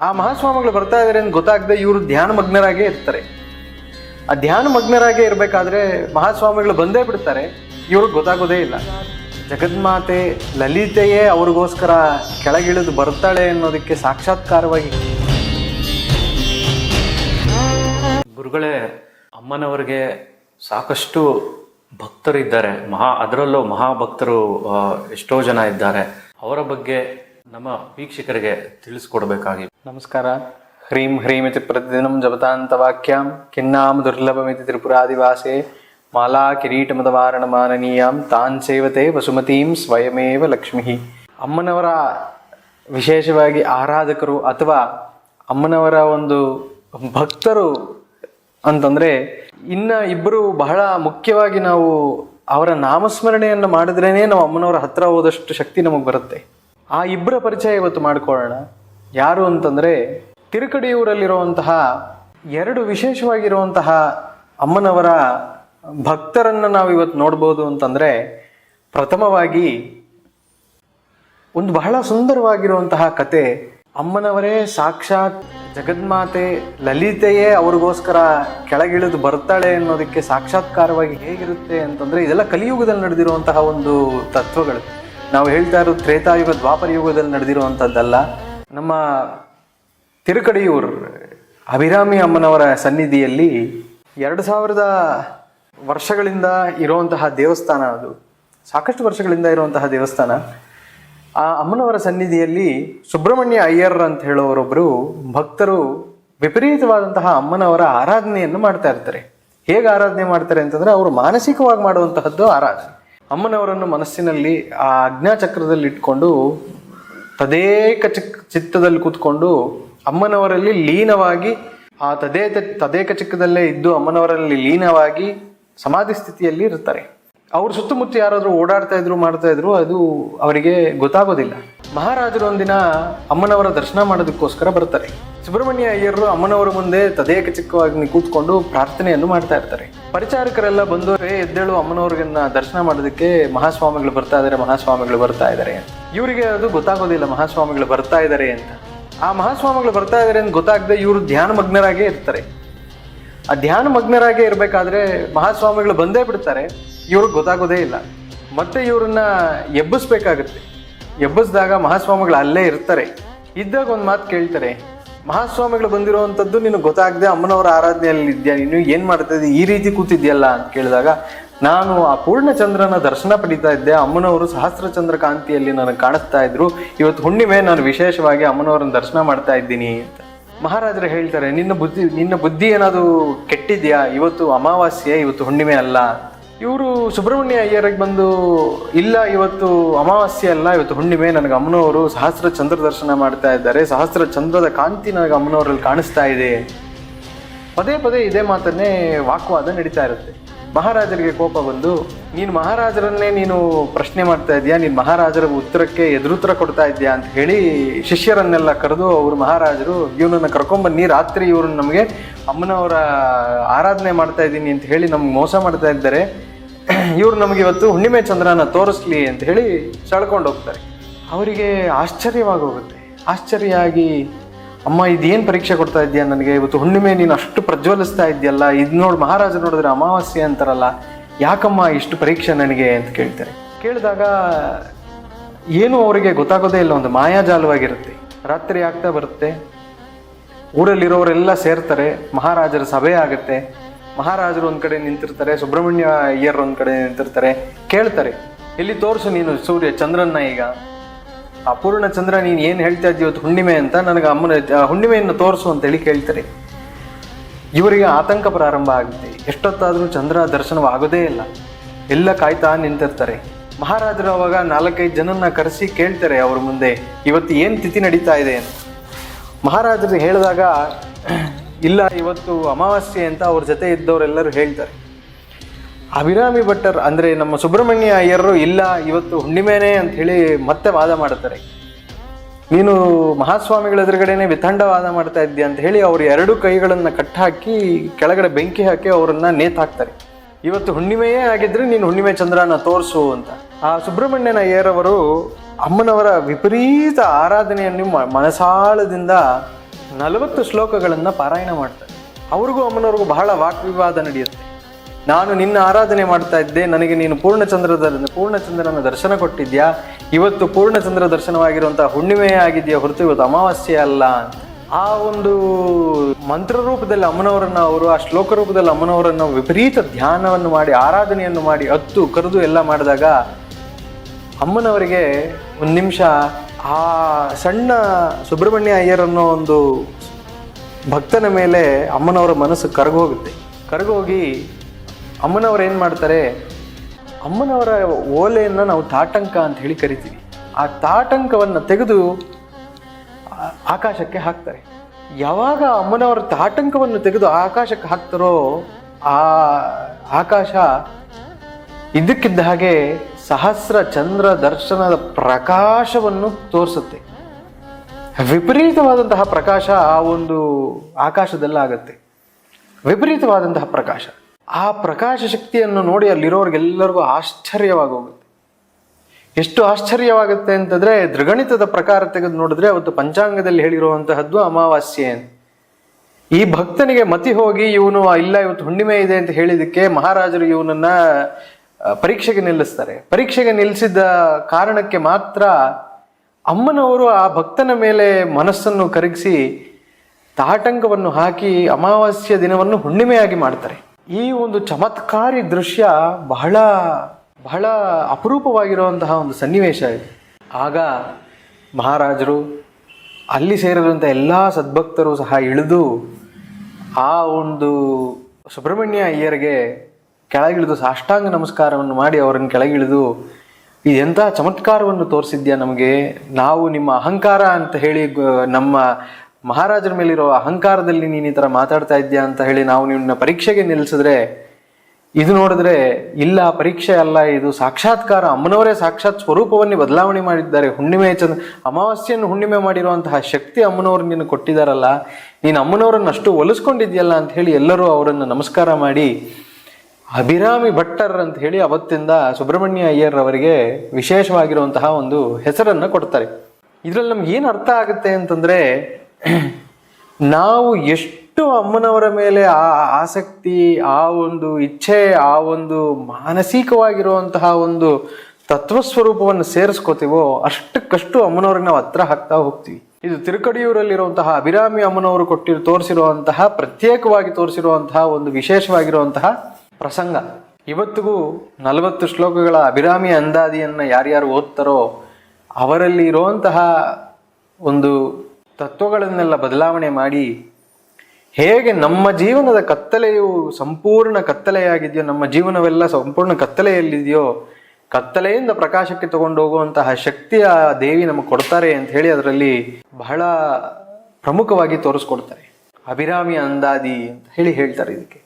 ಆ ಮಹಾಸ್ವಾಮಿಗಳು ಬರ್ತಾ ಇದಾರೆ ಅಂತ ಗೊತ್ತಾಗದೆ ಇವರು ಧ್ಯಾನ ಮಗ್ನರಾಗೇ ಇರ್ತಾರೆ. ಆ ಧ್ಯಾನ ಮಗ್ನರಾಗೇ ಇರಬೇಕಾದ್ರೆ ಮಹಾಸ್ವಾಮಿಗಳು ಬಂದೇ ಬಿಡ್ತಾರೆ. ಇವ್ರಿಗೆ ಗೊತ್ತಾಗೋದೇ ಇಲ್ಲ. ಜಗನ್ಮಾತೆ ಲಲಿತೆಯೇ ಅವ್ರಿಗೋಸ್ಕರ ಕೆಳಗಿಳಿದು ಬರ್ತಾಳೆ ಅನ್ನೋದಕ್ಕೆ ಸಾಕ್ಷಾತ್ಕಾರವಾಗಿ ಗುರುಗಳೇ, ಅಮ್ಮನವರಿಗೆ ಸಾಕಷ್ಟು ಭಕ್ತರಿದ್ದಾರೆ. ಮಹಾ, ಅದರಲ್ಲೂ ಮಹಾಭಕ್ತರು ಎಷ್ಟೋ ಜನ ಇದ್ದಾರೆ. ಅವರ ಬಗ್ಗೆ ನಮ್ಮ ವೀಕ್ಷಕರಿಗೆ ತಿಳಿಸ್ಕೊಡ್ಬೇಕಾಗಿ. ನಮಸ್ಕಾರ. ಹ್ರೀಂ ಹ್ರೀಮಿತಿ ಪ್ರತಿದಿನಂ ಜಪತಾಂತ ವಾಕ್ಯಂ ಕಿನ್ನಾಮ ದುರ್ಲಭಮಿತಿ ತ್ರಿಪುರಾದಿವಾಸೆ ಮಾಲಾ ಕಿರೀಟಮದವಾರಣ ಮಾನನೀಯಾಂ ತಾನ್ ಸೇವತೆ ವಸುಮತೀಂ ಸ್ವಯಮೇವ ಲಕ್ಷ್ಮಿ. ಅಮ್ಮನವರ ವಿಶೇಷವಾಗಿ ಆರಾಧಕರು ಅಥವಾ ಅಮ್ಮನವರ ಒಂದು ಭಕ್ತರು ಅಂತಂದ್ರೆ ಇನ್ನ ಇಬ್ಬರು ಬಹಳ ಮುಖ್ಯವಾಗಿ ನಾವು ಅವರ ನಾಮಸ್ಮರಣೆಯನ್ನು ಮಾಡಿದ್ರೇನೆ ನಾವು ಅಮ್ಮನವರ ಹತ್ತಿರ ಹೋದಷ್ಟು ಶಕ್ತಿ ನಮಗೆ ಬರುತ್ತೆ. ಆ ಇಬ್ಬರ ಪರಿಚಯ ಇವತ್ತು ಮಾಡಿಕೊಳ್ಳೋಣ. ಯಾರು ಅಂತಂದ್ರೆ ತಿರುಕಡಿಯೂರಲ್ಲಿರುವಂತಹ, ಎರಡು ವಿಶೇಷವಾಗಿರುವಂತಹ ಅಮ್ಮನವರ ಭಕ್ತರನ್ನು ನಾವು ಇವತ್ತು ನೋಡ್ಬೋದು ಅಂತಂದರೆ ಪ್ರಥಮವಾಗಿ ಒಂದು ಬಹಳ ಸುಂದರವಾಗಿರುವಂತಹ ಕತೆ ಅಮ್ಮನವರೇ ಸಾಕ್ಷಾತ್ ಜಗನ್ಮಾತೆ ಲಲಿತೆಯೇ ಅವ್ರಿಗೋಸ್ಕರ ಕೆಳಗಿಳಿದು ಬರ್ತಾಳೆ ಅನ್ನೋದಕ್ಕೆ ಸಾಕ್ಷಾತ್ಕಾರವಾಗಿ ಹೇಗಿರುತ್ತೆ ಅಂತಂದರೆ ಇದೆಲ್ಲ ಕಲಿಯುಗದಲ್ಲಿ ನಡೆದಿರುವಂತಹ ಒಂದು ತತ್ವಗಳು. ನಾವು ಹೇಳ್ತಾ ಇರೋದು ತ್ರೇತಾಯುಗ ದ್ವಾಪರ ಯುಗದಲ್ಲಿ ನಡೆದಿರುವಂಥದ್ದಲ್ಲ, ನಮ್ಮ ತಿರುಕಡಿಯೂರ್ ಅಭಿರಾಮಿ ಅಮ್ಮನವರ ಸನ್ನಿಧಿಯಲ್ಲಿ ಎರಡು ಸಾವಿರದ ವರ್ಷಗಳಿಂದ ಇರುವಂತಹ ದೇವಸ್ಥಾನ ಅದು. ಸಾಕಷ್ಟು ವರ್ಷಗಳಿಂದ ಇರುವಂತಹ ದೇವಸ್ಥಾನ. ಆ ಅಮ್ಮನವರ ಸನ್ನಿಧಿಯಲ್ಲಿ ಸುಬ್ರಹ್ಮಣ್ಯ ಅಯ್ಯರ್ ಅಂತ ಹೇಳುವವರೊಬ್ಬರು ಭಕ್ತರು ವಿಪರೀತವಾದಂತಹ ಅಮ್ಮನವರ ಆರಾಧನೆಯನ್ನು ಮಾಡ್ತಾ ಇರ್ತಾರೆ. ಹೇಗೆ ಆರಾಧನೆ ಮಾಡ್ತಾರೆ ಅಂತಂದರೆ, ಅವರು ಮಾನಸಿಕವಾಗಿ ಮಾಡುವಂತಹದ್ದು ಆರಾಧನೆ. ಅಮ್ಮನವರನ್ನು ಮನಸ್ಸಿನಲ್ಲಿ ಆ ಅಜ್ಞಾಚಕ್ರದಲ್ಲಿ ಇಟ್ಕೊಂಡು ತದೇಕ ಚಿಕ್ ಚಿತ್ತದಲ್ಲಿ ಕೂತ್ಕೊಂಡು ಅಮ್ಮನವರಲ್ಲಿ ಲೀನವಾಗಿ, ಆ ತದೇ ತದೇಕ ಚಿಕ್ಕದಲ್ಲೇ ಇದ್ದು ಅಮ್ಮನವರಲ್ಲಿ ಲೀನವಾಗಿ ಸಮಾಧಿ ಸ್ಥಿತಿಯಲ್ಲಿ ಇರ್ತಾರೆ. ಅವ್ರ ಸುತ್ತಮುತ್ತ ಯಾರಾದರೂ ಓಡಾಡ್ತಾ ಇದ್ರು, ಮಾಡ್ತಾ ಇದ್ರು, ಅದು ಅವರಿಗೆ ಗೊತ್ತಾಗೋದಿಲ್ಲ. ಮಹಾರಾಜರು ಒಂದಿನ ಅಮ್ಮನವರ ದರ್ಶನ ಮಾಡೋದಕ್ಕೋಸ್ಕರ ಬರ್ತಾರೆ. ಸುಬ್ರಹ್ಮಣ್ಯ ಅಯ್ಯರು ಅಮ್ಮನವರ ಮುಂದೆ ತದೇಕ ಚಿಕ್ಕವಾಗಿ ಕೂತ್ಕೊಂಡು ಪ್ರಾರ್ಥನೆಯನ್ನು ಮಾಡ್ತಾ ಇರ್ತಾರೆ. ಪರಿಚಾರಕರೆಲ್ಲ ಬಂದು "ಏ, ಎದ್ದೇಳು ಅಮ್ಮನವ್ರಿಗನ್ನ ದರ್ಶನ ಮಾಡೋದಕ್ಕೆ ಮಹಾಸ್ವಾಮಿಗಳು ಬರ್ತಾ ಇದ್ದಾರೆ ಮಹಾಸ್ವಾಮಿಗಳು ಬರ್ತಾ ಇದ್ದಾರೆ ಇವರಿಗೆ ಅದು ಗೊತ್ತಾಗೋದಿಲ್ಲ ಮಹಾಸ್ವಾಮಿಗಳು ಬರ್ತಾ ಇದ್ದಾರೆ ಅಂತ. ಆ ಮಹಾಸ್ವಾಮಿಗಳು ಬರ್ತಾ ಇದ್ದಾರೆ ಅಂತ ಗೊತ್ತಾಗದೆ ಇವರು ಧ್ಯಾನ ಮಗ್ನರಾಗೇ ಇರ್ತಾರೆ. ಆ ಧ್ಯಾನ ಮಗ್ನರಾಗೇ ಇರಬೇಕಾದ್ರೆ ಮಹಾಸ್ವಾಮಿಗಳು ಬಂದೇ ಬಿಡ್ತಾರೆ. ಇವ್ರಿಗೆ ಗೊತ್ತಾಗೋದೇ ಇಲ್ಲ. ಮತ್ತೆ ಇವ್ರನ್ನ ಎಬ್ಬಿಸ್ಬೇಕಾಗತ್ತೆ. ಎಬ್ಬಿಸಿದಾಗ ಮಹಾಸ್ವಾಮಿಗಳು ಅಲ್ಲೇ ಇರ್ತಾರೆ. ಇದ್ದಾಗ ಒಂದು ಮಾತು ಕೇಳ್ತಾರೆ, ಮಹಾಸ್ವಾಮಿಗಳು ಬಂದಿರುವಂಥದ್ದು ನಿನಗೆ ಗೊತ್ತಾಗದೆ ಅಮ್ಮನವರ ಆರಾಧನೆಯಲ್ಲಿ ಇದೆಯಾ? ನೀನು ಏನು ಮಾಡ್ತಾ ಇದ್ದೀಯ? ಈ ರೀತಿ ಕೂತಿದ್ಯಲ್ಲ? ಅಂತ ಕೇಳಿದಾಗ, ನಾನು ಆ ಪೂರ್ಣಚಂದ್ರನ ದರ್ಶನ ಪಡಿತಾ ಇದ್ದೆ. ಅಮ್ಮನವರು ಸಹಸ್ರ ಚಂದ್ರ ಕಾಂತಿಯಲ್ಲಿ ನನಗೆ ಕಾಣಿಸ್ತಾ ಇದ್ರು. ಇವತ್ತು ಹುಣ್ಣಿಮೆ, ನಾನು ವಿಶೇಷವಾಗಿ ಅಮ್ಮನವರನ್ನ ದರ್ಶನ ಮಾಡ್ತಾ ಇದ್ದೀನಿ. ಅಂತ. ಮಹಾರಾಜರು ಹೇಳ್ತಾರೆ, ನಿನ್ನ ಬುದ್ಧಿ ನಿನ್ನ ಬುದ್ಧಿ ಏನಾದರೂ ಕೆಟ್ಟಿದ್ಯಾ? ಇವತ್ತು ಅಮಾವಾಸ್ಯೆ, ಇವತ್ತು ಹುಣ್ಣಿಮೆ ಅಲ್ಲ. ಇವರು ಸುಬ್ರಹ್ಮಣ್ಯ ಅಯ್ಯರಿಗೆ ಬಂದು, ಇಲ್ಲ, ಇವತ್ತು ಅಮಾವಾಸ್ಯೆ ಅಲ್ಲ, ಇವತ್ತು ಹುಣ್ಣಿಮೆ, ನನಗೆ ಅಮ್ಮನವರು ಸಹಸ್ರ ಚಂದ್ರ ದರ್ಶನ ಮಾಡ್ತಾ ಇದ್ದಾರೆ, ಸಹಸ್ರ ಚಂದ್ರದ ಕಾಂತಿ ನನಗೆ ಅಮ್ಮನವರಲ್ಲಿ ಕಾಣಿಸ್ತಾ ಇದೆ. ಪದೇ ಪದೇ ಇದೇ ಮಾತನ್ನೇ ವಾಕ್ವಾದ ನಡೀತಾ ಇರುತ್ತೆ. ಮಹಾರಾಜರಿಗೆ ಕೋಪ ಬಂದು, ನೀನು ಮಹಾರಾಜರನ್ನೇ ನೀನು ಪ್ರಶ್ನೆ ಮಾಡ್ತಾ ಇದೀಯಾ ನೀನು ಮಹಾರಾಜರ ಉತ್ತರಕ್ಕೆ ಎದುರುತ್ತರ ಕೊಡ್ತಾ ಇದೆಯಾ ಅಂತ ಹೇಳಿ ಶಿಷ್ಯರನ್ನೆಲ್ಲ ಕರೆದು, ಅವರು ಮಹಾರಾಜರು, ಇವನನ್ನು ಕರ್ಕೊಂಬನ್ನಿ ರಾತ್ರಿ ಇವ್ರನ್ನ ನಮಗೆ ಅಮ್ಮನವರ ಆರಾಧನೆ ಮಾಡ್ತಾ ಇದ್ದೀನಿ ಅಂತ ಹೇಳಿ ನಮ್ಗೆ ಮೋಸ ಮಾಡ್ತಾ ಇದ್ದಾರೆ. ಇವ್ರು ನಮಗೆ ಇವತ್ತು ಹುಣ್ಣಿಮೆ ಚಂದ್ರನ ತೋರಿಸ್ಲಿ ಅಂತ ಹೇಳಿ ಸೆಳ್ಕೊಂಡು ಹೋಗ್ತಾರೆ. ಅವರಿಗೆ ಆಶ್ಚರ್ಯವಾಗಿ ಹೋಗುತ್ತೆ ಆಶ್ಚರ್ಯ ಆಗಿ ಅಮ್ಮ, ಇದೇನು ಪರೀಕ್ಷೆ ಕೊಡ್ತಾ ಇದೆಯಾ ನನಗೆ? ಇವತ್ತು ಹುಣ್ಣಿಮೆ, ನೀನು ಅಷ್ಟು ಪ್ರಜ್ವಲಿಸ್ತಾ ಇದೆಯಲ್ಲ ಇದು ನೋಡಿ ಮಹಾರಾಜ ನೋಡಿದ್ರೆ ಅಮಾವಾಸ್ಯೆ ಅಂತಾರಲ್ಲ, ಯಾಕಮ್ಮ ಇಷ್ಟು ಪರೀಕ್ಷೆ ನನಗೆ? ಅಂತ ಕೇಳ್ತಾರೆ. ಕೇಳಿದಾಗ, ಏನು ಅವರಿಗೆ ಗೊತ್ತಾಗೋದೇ ಇಲ್ಲ, ಒಂದು ಮಾಯಾಜಾಲವಾಗಿರುತ್ತೆ. ರಾತ್ರಿ ಆಗ್ತಾ ಬರುತ್ತೆ. ಊರಲ್ಲಿರೋರೆಲ್ಲ ಸೇರ್ತಾರೆ, ಮಹಾರಾಜರ ಸಭೆ ಆಗುತ್ತೆ. ಮಹಾರಾಜರು ಒಂದು ಕಡೆ ನಿಂತಿರ್ತಾರೆ, ಸುಬ್ರಹ್ಮಣ್ಯ ಅಯ್ಯರ್ ಒಂದ್ ಕಡೆ ನಿಂತಿರ್ತಾರೆ, ಕೇಳ್ತಾರೆ, ಇಲ್ಲಿ ತೋರಿಸು ನೀನು ಸೂರ್ಯ, ಚಂದ್ರನ್ನ ಈಗ. ಅಪೂರ್ಣ ಚಂದ್ರ, ನೀನು ಏನು ಹೇಳ್ತಾ ಇದ್ದೀವಿ ಇವತ್ತು ಹುಣ್ಣಿಮೆ ಅಂತ ನನಗೆ ಅಮ್ಮನ ಹುಣ್ಣಿಮೆಯನ್ನು ತೋರಿಸು ಅಂತ ಹೇಳಿ ಕೇಳ್ತಾರೆ. ಇವರಿಗೆ ಆತಂಕ ಪ್ರಾರಂಭ ಆಗುತ್ತೆ. ಎಷ್ಟೊತ್ತಾದರೂ ಚಂದ್ರ ದರ್ಶನವಾಗೋದೇ ಇಲ್ಲ. ಎಲ್ಲ ಕಾಯ್ತಾ ನಿಂತಿರ್ತಾರೆ. ಮಹಾರಾಜರು ಅವಾಗ ನಾಲ್ಕೈದು ಜನನ್ನ ಕರೆಸಿ ಕೇಳ್ತಾರೆ ಅವ್ರ ಮುಂದೆ, ಇವತ್ತು ಏನು ತಿಥಿ ನಡೀತಾ ಇದೆ? ಅಂತ. ಮಹಾರಾಜರು ಹೇಳಿದಾಗ ಇಲ್ಲ, ಇವತ್ತು ಅಮಾವಾಸ್ಯೆ ಅಂತ ಅವ್ರ ಜೊತೆ ಇದ್ದವರೆಲ್ಲರೂ ಹೇಳ್ತಾರೆ. ಅಭಿರಾಮಿ ಭಟ್ಟರ್ ಅಂದರೆ ನಮ್ಮ ಸುಬ್ರಹ್ಮಣ್ಯ ಅಯ್ಯರು ಇಲ್ಲ, ಇವತ್ತು ಹುಣ್ಣಿಮೆನೇ ಅಂತ ಹೇಳಿ ಮತ್ತೆ ವಾದ ಮಾಡ್ತಾರೆ ನೀನು ಮಹಾಸ್ವಾಮಿಗಳ ಎದುರುಗಡೆನೆ ವಿತಂಡವಾದ ಮಾಡ್ತಾ ಇದ್ದೀಯ ಅಂತ ಹೇಳಿ ಅವರು ಎರಡು ಕೈಗಳನ್ನು ಕಟ್ಟಾಕಿ ಕೆಳಗಡೆ ಬೆಂಕಿ ಹಾಕಿ ಅವರನ್ನು ನೇತಾಕ್ತಾರೆ. ಇವತ್ತು ಹುಣ್ಣಿಮೆಯೇ ಆಗಿದ್ರೆ ನೀನು ಹುಣ್ಣಿಮೆ ಚಂದ್ರನ ತೋರಿಸು ಅಂತ. ಆ ಸುಬ್ರಹ್ಮಣ್ಯನ ಅಯ್ಯರವರು ಅಮ್ಮನವರ ವಿಪರೀತ ಆರಾಧನೆಯನ್ನು ಮನಸಾಳದಿಂದ ನಲವತ್ತು ಶ್ಲೋಕಗಳನ್ನು ಪಾರಾಯಣ ಮಾಡ್ತಾರೆ. ಅವ್ರಿಗೂ ಅಮ್ಮನವ್ರಿಗೂ ಬಹಳ ವಾಕ್ವಿವಾದ ನಡೆಯುತ್ತೆ. ನಾನು ನಿನ್ನ ಆರಾಧನೆ ಮಾಡ್ತಾ ಇದ್ದೆ, ನನಗೆ ನೀನು ಪೂರ್ಣಚಂದ್ರದಲ್ಲಿ, ಪೂರ್ಣಚಂದ್ರನ ದರ್ಶನ ಕೊಟ್ಟಿದ್ಯಾ? ಇವತ್ತು ಪೂರ್ಣಚಂದ್ರ ದರ್ಶನವಾಗಿರುವಂತಹ ಹುಣ್ಣಿಮೆ ಆಗಿದೆಯಾ ಹೊರತು ಇವತ್ತು ಅಮಾವಾಸ್ಯೆ ಅಲ್ಲ ಆ ಒಂದು ಮಂತ್ರ ರೂಪದಲ್ಲಿ ಅಮ್ಮನವರನ್ನ ಅವರು, ಆ ಶ್ಲೋಕ ರೂಪದಲ್ಲಿ ಅಮ್ಮನವರನ್ನ ವಿಪರೀತ ಧ್ಯಾನವನ್ನು ಮಾಡಿ, ಆರಾಧನೆಯನ್ನು ಮಾಡಿ ಹತ್ತು ಕರೆದು ಎಲ್ಲ ಮಾಡಿದಾಗ ಅಮ್ಮನವರಿಗೆ ಒಂದು ನಿಮಿಷ ಆ ಸಣ್ಣ ಸುಬ್ರಹ್ಮಣ್ಯ ಅಯ್ಯರ್ ಅನ್ನೋ ಒಂದು ಭಕ್ತನ ಮೇಲೆ ಅಮ್ಮನವರ ಮನಸ್ಸು ಕರಗೋಗುತ್ತೆ. ಕರಗೋಗಿ ಅಮ್ಮನವ್ರು ಏನು ಮಾಡ್ತಾರೆ, ಅಮ್ಮನವರ ಓಲೆಯನ್ನು ನಾವು ತಾಟಂಕ ಅಂತ ಹೇಳಿ ಕರಿತೀವಿ. ಆ ತಾಟಂಕವನ್ನು ತೆಗೆದು ಆಕಾಶಕ್ಕೆ ಹಾಕ್ತಾರೆ. ಯಾವಾಗ ಅಮ್ಮನವರ ತಾಟಂಕವನ್ನು ತೆಗೆದು ಆಕಾಶಕ್ಕೆ ಹಾಕ್ತಾರೋ ಆ ಆಕಾಶ ಇದ್ದಕ್ಕಿದ್ದ ಹಾಗೆ ಸಹಸ್ರ ಚಂದ್ರ ದರ್ಶನದ ಪ್ರಕಾಶವನ್ನು ತೋರಿಸುತ್ತೆ. ವಿಪರೀತವಾದಂತಹ ಪ್ರಕಾಶ ಆ ಒಂದು ಆಕಾಶದಲ್ಲಾಗತ್ತೆ. ವಿಪರೀತವಾದಂತಹ ಪ್ರಕಾಶ. ಆ ಪ್ರಕಾಶ ಶಕ್ತಿಯನ್ನು ನೋಡಿ ಅಲ್ಲಿರೋರಿಗೆಲ್ಲರಿಗೂ ಆಶ್ಚರ್ಯವಾಗೋಗುತ್ತೆ. ಎಷ್ಟು ಆಶ್ಚರ್ಯವಾಗುತ್ತೆ ಅಂತಂದ್ರೆ ದೃಗಣಿತದ ಪ್ರಕಾರ ತೆಗೆದು ನೋಡಿದ್ರೆ ಅವತ್ತು ಪಂಚಾಂಗದಲ್ಲಿ ಹೇಳಿರುವಂತಹದ್ದು ಅಮಾವಾಸ್ಯೆ ಅಂತ. ಈ ಭಕ್ತನಿಗೆ ಮತಿ ಹೋಗಿ, ಇವನು ಇಲ್ಲ, ಇವತ್ತು ಹುಣ್ಣಿಮೆ ಇದೆ ಅಂತ ಹೇಳಿದಕ್ಕೆ ಮಹಾರಾಜರು ಇವನನ್ನ ಪರೀಕ್ಷೆಗೆ ನಿಲ್ಲಿಸ್ತಾರೆ. ಪರೀಕ್ಷೆಗೆ ನಿಲ್ಲಿಸಿದ ಕಾರಣಕ್ಕೆ ಮಾತ್ರ ಅಮ್ಮನವರು ಆ ಭಕ್ತನ ಮೇಲೆ ಮನಸ್ಸನ್ನು ಕರಗಿಸಿ ತಾಟಂಕವನ್ನು ಹಾಕಿ ಅಮಾವಾಸ್ಯ ದಿನವನ್ನು ಹುಣ್ಣಿಮೆಯಾಗಿ ಮಾಡ್ತಾರೆ. ಈ ಒಂದು ಚಮತ್ಕಾರಿ ದೃಶ್ಯ ಬಹಳ ಬಹಳ ಅಪರೂಪವಾಗಿರುವಂತಹ ಒಂದು ಸನ್ನಿವೇಶ ಇದೆ. ಆಗ ಮಹಾರಾಜರು ಅಲ್ಲಿ ಸೇರಿದಂಥ ಎಲ್ಲ ಸದ್ಭಕ್ತರು ಸಹ ಇಳಿದು ಆ ಒಂದು ಸುಬ್ರಹ್ಮಣ್ಯ ಅಯ್ಯರ್ಗೆ ಕೆಳಗಿಳಿದು ಸಾಷ್ಟಾಂಗ ನಮಸ್ಕಾರವನ್ನು ಮಾಡಿ ಅವರನ್ನು ಕೆಳಗಿಳಿದು ಎಂಥ ಚಮತ್ಕಾರವನ್ನು ತೋರಿಸಿದ್ಯಾ ನಮಗೆ? ನಾವು ನಿಮ್ಮ ಅಹಂಕಾರ ಅಂತ ಹೇಳಿ ನಮ್ಮ ಮಹಾರಾಜರ ಮೇಲಿರೋ ಅಹಂಕಾರದಲ್ಲಿ ನೀನು ಈ ಥರ ಮಾತಾಡ್ತಾ ಇದ್ಯಾ ಅಂತ ಹೇಳಿ ನಾವು ನಿನ್ನ ಪರೀಕ್ಷೆಗೆ ನಿಲ್ಲಿಸಿದ್ರೆ, ಇದು ನೋಡಿದ್ರೆ, ಇಲ್ಲ, ಪರೀಕ್ಷೆ ಅಲ್ಲ, ಇದು ಸಾಕ್ಷಾತ್ಕಾರ, ಅಮ್ಮನವರೇ ಸಾಕ್ಷಾತ್ ಸ್ವರೂಪವನ್ನೇ ಬದಲಾವಣೆ ಮಾಡಿದ್ದಾರೆ. ಹುಣ್ಣಿಮೆ ಚಂದ ಅಮಾವಾಸ್ಯೆಯನ್ನು ಹುಣ್ಣಿಮೆ ಮಾಡಿರುವಂತಹ ಶಕ್ತಿ ಅಮ್ಮನವರು ನಿನ್ನ ಕೊಟ್ಟಿದ್ದಾರಲ್ಲ ನೀನು ಅಮ್ಮನವರನ್ನು ಅಷ್ಟು ಒಲಿಸ್ಕೊಂಡಿದ್ಯಲ್ಲ ಅಂತ ಹೇಳಿ ಎಲ್ಲರೂ ಅವರನ್ನು ನಮಸ್ಕಾರ ಮಾಡಿ ಅಭಿರಾಮಿ ಭಟ್ಟರ್ ಅಂತ ಹೇಳಿ ಅವತ್ತಿಂದ ಸುಬ್ರಹ್ಮಣ್ಯ ಅಯ್ಯರ್ ಅವರಿಗೆ ವಿಶೇಷವಾಗಿರುವಂತಹ ಒಂದು ಹೆಸರನ್ನು ಕೊಡ್ತಾರೆ. ಇದರಲ್ಲಿ ನಮ್ಗೆ ಏನು ಅರ್ಥ ಆಗುತ್ತೆ ಅಂತಂದ್ರೆ, ನಾವು ಎಷ್ಟು ಅಮ್ಮನವರ ಮೇಲೆ ಆ ಆಸಕ್ತಿ, ಆ ಒಂದು ಇಚ್ಛೆ, ಆ ಒಂದು ಮಾನಸಿಕವಾಗಿರುವಂತಹ ಒಂದು ತತ್ವಸ್ವರೂಪವನ್ನು ಸೇರಿಸ್ಕೋತೀವೋ ಅಷ್ಟಕ್ಕಷ್ಟು ಅಮ್ಮನವ್ರಿಗೆ ನಾವು ಹತ್ರ ಹಾಕ್ತಾ ಹೋಗ್ತೀವಿ. ಇದು ತಿರುಕಡಿಯೂರಲ್ಲಿರುವಂತಹ ಅಭಿರಾಮಿ ಅಮ್ಮನವರು ಕೊಟ್ಟಿರು ತೋರಿಸಿರುವಂತಹ, ಪ್ರತ್ಯೇಕವಾಗಿ ತೋರಿಸಿರುವಂತಹ ಒಂದು ವಿಶೇಷವಾಗಿರುವಂತಹ ಪ್ರಸಂಗ. ಇವತ್ತಿಗೂ ನಲವತ್ತು ಶ್ಲೋಕಗಳ ಅಭಿರಾಮಿ ಅಂದಾದಿಯನ್ನು ಯಾರ್ಯಾರು ಓದ್ತಾರೋ ಅವರಲ್ಲಿ ಇರುವಂತಹ ಒಂದು ತತ್ವಗಳನ್ನೆಲ್ಲ ಬದಲಾವಣೆ ಮಾಡಿ ಹೇಗೆ ನಮ್ಮ ಜೀವನದ ಕತ್ತಲೆಯು ಸಂಪೂರ್ಣ ಕತ್ತಲೆಯಾಗಿದೆಯೋ, ನಮ್ಮ ಜೀವನವೆಲ್ಲ ಸಂಪೂರ್ಣ ಕತ್ತಲೆಯಲ್ಲಿದೆಯೋ, ಕತ್ತಲೆಯಿಂದ ಪ್ರಕಾಶಕ್ಕೆ ತಗೊಂಡು ಹೋಗುವಂತಹ ಆ ದೇವಿ ನಮಗೆ ಕೊಡ್ತಾರೆ ಅಂತ ಹೇಳಿ ಅದರಲ್ಲಿ ಬಹಳ ಪ್ರಮುಖವಾಗಿ ತೋರಿಸ್ಕೊಡ್ತಾರೆ. ಅಭಿರಾಮಿ ಅಂದಾದಿ ಅಂತ ಹೇಳಿ ಹೇಳ್ತಾರೆ ಇದಕ್ಕೆ.